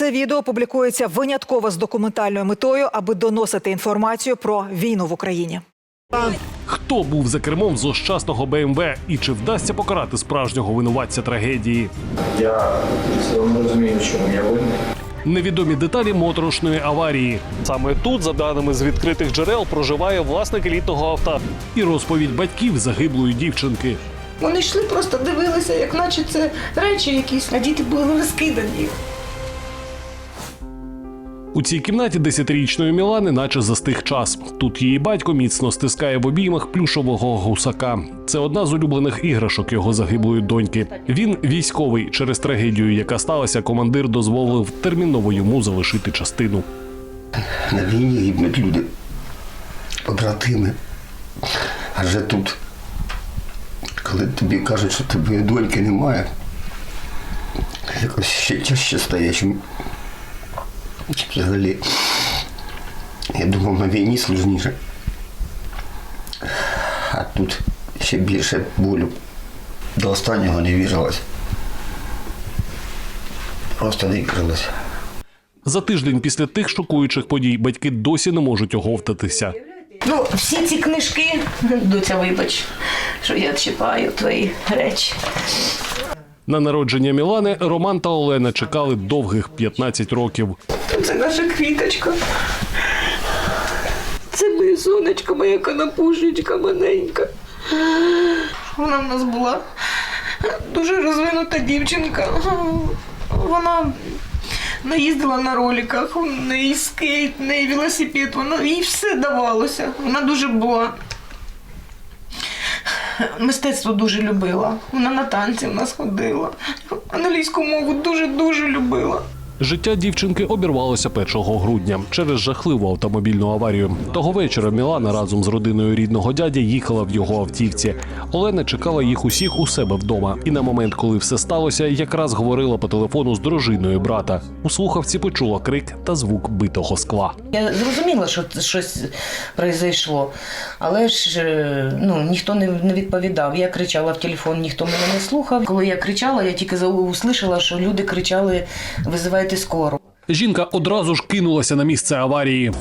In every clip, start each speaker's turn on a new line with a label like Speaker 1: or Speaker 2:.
Speaker 1: Це відео публікується винятково з документальною метою, аби доносити інформацію про війну в Україні.
Speaker 2: Хто був за кермом злощасного БМВ і чи вдасться покарати справжнього винуватця трагедії?
Speaker 3: Я цілому розумію, чому я винний.
Speaker 2: Невідомі деталі моторошної аварії. Саме тут, за даними з відкритих джерел, проживає власник елітного авто. І розповідь батьків загиблої дівчинки.
Speaker 4: Вони йшли, просто дивилися, як наче це речі якісь, а діти були розкидані.
Speaker 2: У цій кімнаті десятирічної Мілани, наче застиг час. Тут її батько міцно стискає в обіймах плюшового гусака. Це одна з улюблених іграшок його загиблої доньки. Він військовий. Через трагедію, яка сталася, командир дозволив терміново йому залишити частину.
Speaker 5: На війні гибнуть люди, побратими. Адже тут, коли тобі кажуть, що тебе доньки немає, якось ще тяжче стає, чим взагалі. Я думав, на війні сложніше. А тут ще більше болю. До останнього не вірилось. Просто не вірилось.
Speaker 2: За тиждень після тих шокуючих подій батьки досі не можуть оговтатися.
Speaker 4: Ну, всі ці книжки, доця, вибач, що я чіпаю твої речі.
Speaker 2: На народження Мілани Роман та Олена чекали довгих 15 років.
Speaker 4: Це наша квіточка. Це моє сонечко, моя канапушечка маленька. Вона в нас була дуже розвинута дівчинка. Вона не їздила на роликах, в неї скейт, в неї велосипед, вона, їй все давалося. Вона дуже була. Мистецтво дуже любила. Вона на танці в нас ходила. Англійську мову дуже-дуже любила.
Speaker 2: Життя дівчинки обірвалося 1 грудня через жахливу автомобільну аварію. Того вечора Мілана разом з родиною рідного дяді їхала в його автівці. Олена чекала їх усіх у себе вдома. І на момент, коли все сталося, якраз говорила по телефону з дружиною брата. У слухавці почула крик та звук битого скла.
Speaker 6: Я зрозуміла, що щось произойшло, але ж е, ну, ніхто не, відповідав. Я кричала в телефон, ніхто мене не слухав. Коли я кричала, я тільки услышала, що люди кричали Визивайте скору.
Speaker 2: Жінка одразу ж кинулася на місце аварії.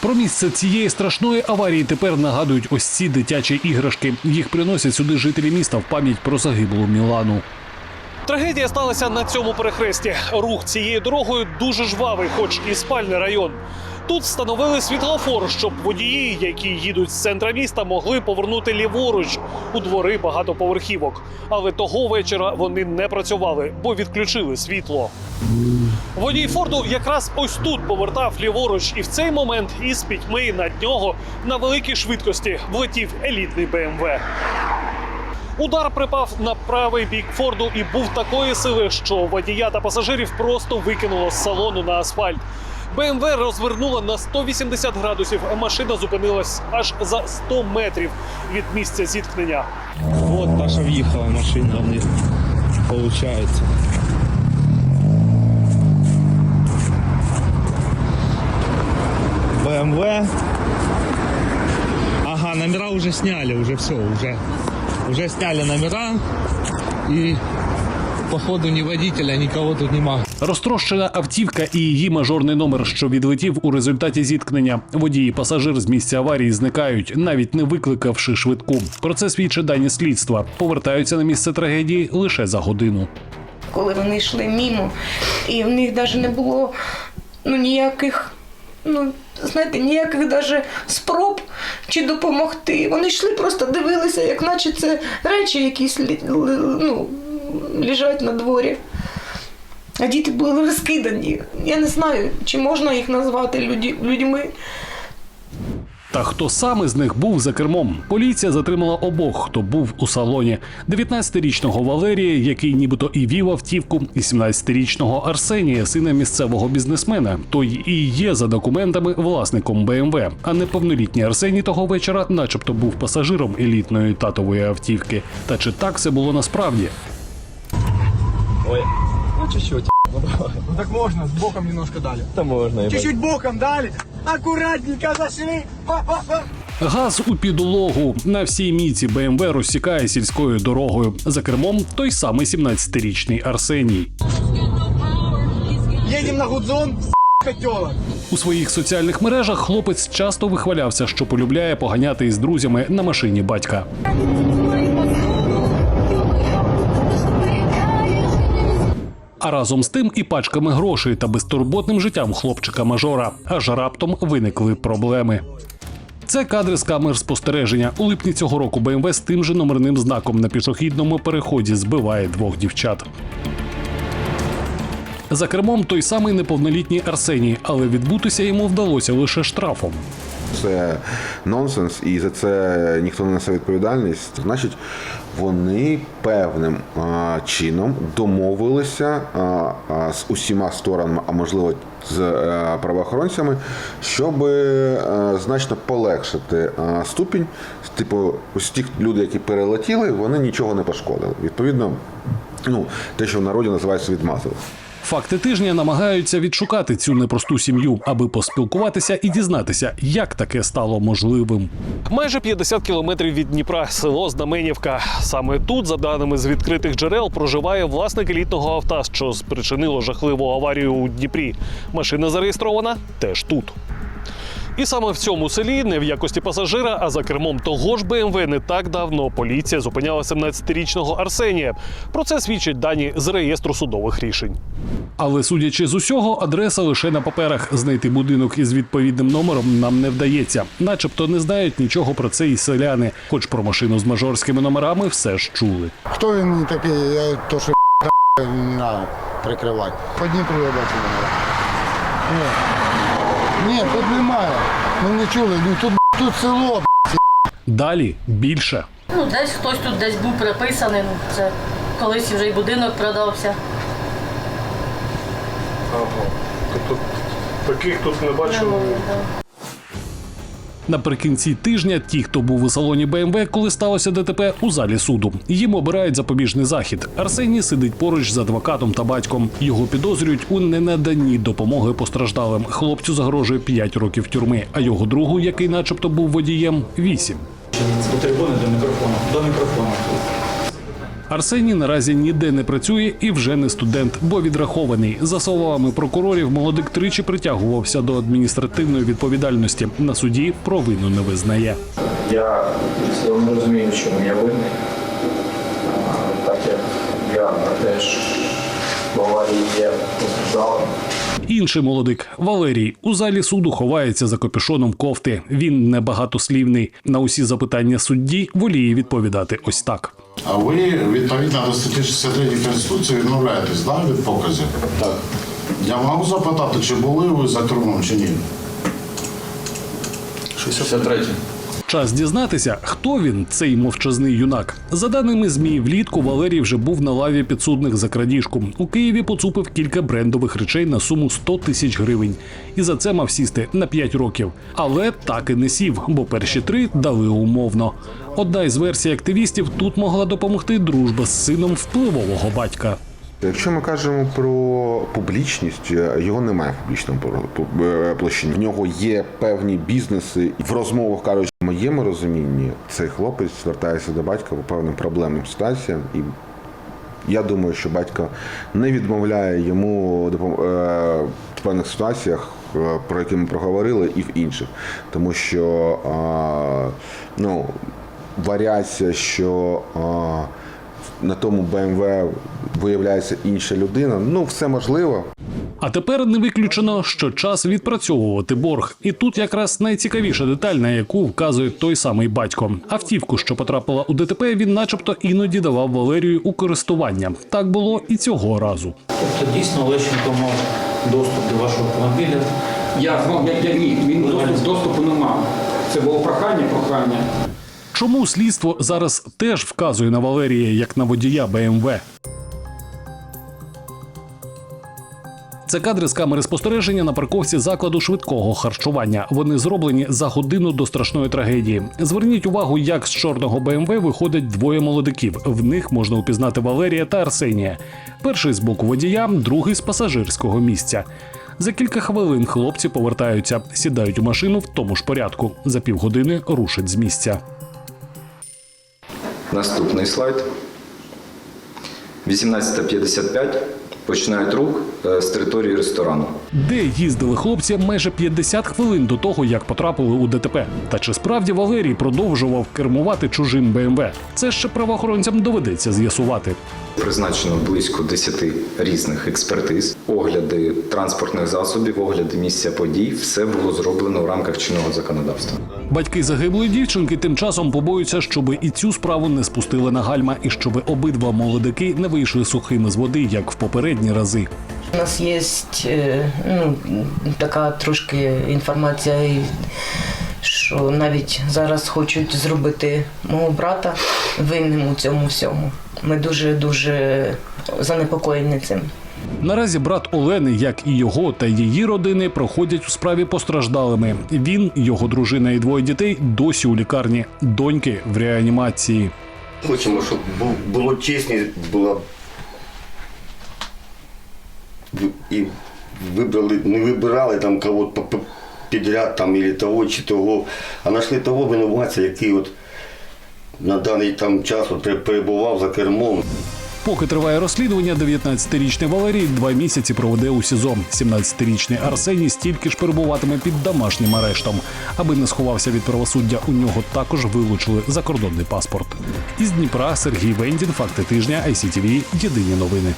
Speaker 2: Про місце цієї страшної аварії тепер нагадують ось ці дитячі іграшки. Їх приносять сюди жителі міста в пам'ять про загиблу Мілану. Трагедія сталася на цьому перехресті. Рух цією дорогою дуже жвавий, хоч і спальний район. Тут встановили світлофор, щоб водії, які їдуть з центра міста, могли повернути ліворуч у двори багатоповерхівок. Але того вечора вони не працювали, бо відключили світло. Водій Форду якраз ось тут повертав ліворуч, і в цей момент із пітьми над нього на великій швидкості влетів елітний БМВ. Удар припав на правий бік Форду і був такої сили, що водія та пасажирів просто викинуло з салону на асфальт. БМВ розвернула на 180 градусів, а машина зупинилась аж за 100 метрів від місця зіткнення.
Speaker 7: Та, що в'їхала машина в них, получается. БМВ. Ага, номера уже сняли, уже все, уже, уже сняли номера. И походу ни водителя, никого тут нема.
Speaker 2: Розтрощена автівка і її мажорний номер, що відлетів у результаті зіткнення. Водій і пасажир з місця аварії зникають, навіть не викликавши швидку. Про це свідчить дані слідства. Повертаються на місце трагедії лише за годину.
Speaker 4: коли вони йшли мімо, і в них навіть не було ну, ніяких, ну, знаєте, ніяких даже спроб чи допомогти. Вони йшли, просто дивилися, як наче це речі якісь ну, лежать на дворі. А діти були розкидані. Я не знаю, чи можна їх назвати люді- людьми.
Speaker 2: Та хто саме з них був за кермом? Поліція затримала обох, хто був у салоні: 19-річного Валерія, який нібито і вів автівку, і 17-річного Арсенія, сина місцевого бізнесмена. Той і є за документами власником БМВ. А неповнолітній Арсеній того вечора, начебто, був пасажиром елітної татової автівки. Та чи так це було насправді?
Speaker 8: Ну так можно, с боком немножко дали.
Speaker 7: Да можно.
Speaker 8: Чуть-чуть боком дали. Аккуратненько зашли. Ха-ха-ха.
Speaker 2: Газ у підлогу на всій міці БМВ розсікає сільською дорогою. За кермом той самий 17-річний Арсеній.
Speaker 8: Едем на Гудзон, котелок.
Speaker 2: У своїх соціальних мережах хлопець часто вихвалявся, що полюбляє поганяти із друзями на машині батька. А разом з тим і пачками грошей та безтурботним життям хлопчика-мажора. Аж раптом виникли проблеми. Це кадри з камер спостереження. У липні цього року БМВ з тим же номерним знаком на пішохідному переході збиває двох дівчат. За кермом той самий неповнолітній Арсеній, але відбутися йому вдалося лише штрафом.
Speaker 9: Це нонсенс, і за це ніхто не несе відповідальність. Значить, вони певним а, чином домовилися а, а, з усіма сторонами, а можливо з а, правоохоронцями, щоб а, значно полегшити а, ступінь. Типу, ось ті люди, які перелетіли, вони нічого не пошкодили. Відповідно, ну те, що в народі називається відмазали.
Speaker 2: Факти тижня намагаються відшукати цю непросту сім'ю, аби поспілкуватися і дізнатися, як таке стало можливим. Майже 50 кілометрів від Дніпра, село Знаменівка. Саме тут, за даними з відкритих джерел, проживає власник елітного авто, що спричинило жахливу аварію у Дніпрі. Машина зареєстрована теж тут. І саме в цьому селі, не в якості пасажира, а за кермом того ж БМВ не так давно поліція зупиняла 17-річного Арсенія. Про це свідчать дані з реєстру судових рішень. Але судячи з усього, адреса лише на паперах. Знайти будинок із відповідним номером нам не вдається. Начебто не знають нічого про це і селяни, хоч про машину з мажорськими номерами все ж чули.
Speaker 10: Хто він такий, я то, що прикривати. По Дніпру я бачу номера. Ні. Тут немає. Ми не чули. Ну тут, тут село.
Speaker 2: Далі більше.
Speaker 11: Ну, десь хтось тут десь був приписаний. Ну, це колись вже й будинок продався.
Speaker 2: Тобто таких тут не
Speaker 11: Ну, да.
Speaker 2: Наприкінці тижня ті, хто був у салоні БМВ, коли сталося ДТП у залі суду. Їм обирають запобіжний захід. Арсеній сидить поруч з адвокатом та батьком. Його підозрюють у ненаданні допомоги постраждалим. Хлопцю загрожує 5 років тюрми, а його другу, який, начебто, був водієм, 8.
Speaker 3: Трибуни до мікрофону. До мікрофону.
Speaker 2: Арсеній наразі ніде не працює і вже не студент, бо відрахований. За словами прокурорів, молодик тричі притягувався до адміністративної відповідальності. На суді провину не визнає.
Speaker 3: Я розумію, чому я винний. Так як я теж в аварії є постраждалим.
Speaker 2: Інший молодик Валерій у залі суду ховається за капюшоном кофти. Він небагатослівний. На усі запитання судді воліє відповідати ось так.
Speaker 10: А ви відповідно до статті 63 Конституції відмовляєтесь да, від показів? Так. Я можу запитати, чи були ви за кермом, чи ні?
Speaker 3: 63.
Speaker 2: Час дізнатися, хто він, цей мовчазний юнак. За даними змі, влітку Валерій вже був на лаві підсудних за крадіжку. У Києві поцупив кілька брендових речей на суму 100 тисяч гривень. І за це мав сісти на 5 років. Але так і не сів, бо перші три дали умовно. Одна із версій активістів тут могла допомогти дружба з сином впливового батька.
Speaker 9: Якщо ми кажемо про публічність, е, його немає в публічному е, площині. В нього є певні бізнеси. В розмовах кажуть, моєму розумінні цей хлопець звертається до батька по певним проблемним ситуаціям. І я думаю, що батько не відмовляє йому допом- е, в певних ситуаціях, е, про які ми проговорили, і в інших. Тому що ну, варіація, що на тому БМВ виявляється інша людина. Ну, все можливо.
Speaker 2: А тепер не виключено, що час відпрацьовувати борг. І тут якраз найцікавіша деталь, на яку вказує той самий батько. Автівку, що потрапила у ДТП, він, начебто, іноді давав Валерію у користування. Так було і цього разу.
Speaker 12: Тобто дійсно Лещенко мав доступ до вашого автомобіля.
Speaker 8: Я знов, я, я ні, він доступ, доступу не мав. Це було прохання, прохання.
Speaker 2: Чому слідство зараз теж вказує на Валерія як на водія БМВ? Це кадри з камери спостереження на парковці закладу швидкого харчування. Вони зроблені за годину до страшної трагедії. Зверніть увагу, як з чорного БМВ виходять двоє молодиків. В них можна упізнати Валерія та Арсенія. Перший з боку водія, другий з пасажирського місця. За кілька хвилин хлопці повертаються, сідають у машину в тому ж порядку. За півгодини рушать з місця.
Speaker 13: Наступний слайд. 18.55 починають рух е, з території ресторану.
Speaker 2: Де їздили хлопці майже 50 хвилин до того, як потрапили у ДТП. Та чи справді Валерій продовжував кермувати чужим БМВ? Це ще правоохоронцям доведеться з'ясувати.
Speaker 13: Призначено близько 10 різних експертиз, огляди транспортних засобів, огляди місця подій. Все було зроблено в рамках чинного законодавства.
Speaker 2: Батьки загиблої дівчинки тим часом побоюються, щоби і цю справу не спустили на гальма, і щоби обидва молодики не вийшли сухими з води, як в попередні рази.
Speaker 6: У нас є е, ну, така трошки інформація, що навіть зараз хочуть зробити мого брата винним у цьому всьому. Ми дуже дуже занепокоєні цим.
Speaker 2: Наразі брат Олени, як і його та її родини, проходять у справі постраждалими. Він, його дружина і двоє дітей досі у лікарні, доньки в реанімації.
Speaker 5: Хочемо, щоб було чесність, була і вибрали, не вибирали там кого підряд там, или того чи того, а знайшли того винуватця, який от на даний там час от перебував за кермом.
Speaker 2: Поки триває розслідування, 19-річний Валерій два місяці проведе у СІЗО. 17-річний Арсеній стільки ж перебуватиме під домашнім арештом. Аби не сховався від правосуддя, у нього також вилучили закордонний паспорт. Із Дніпра Сергій Вендін, факти тижня, ICTV, Єдині новини.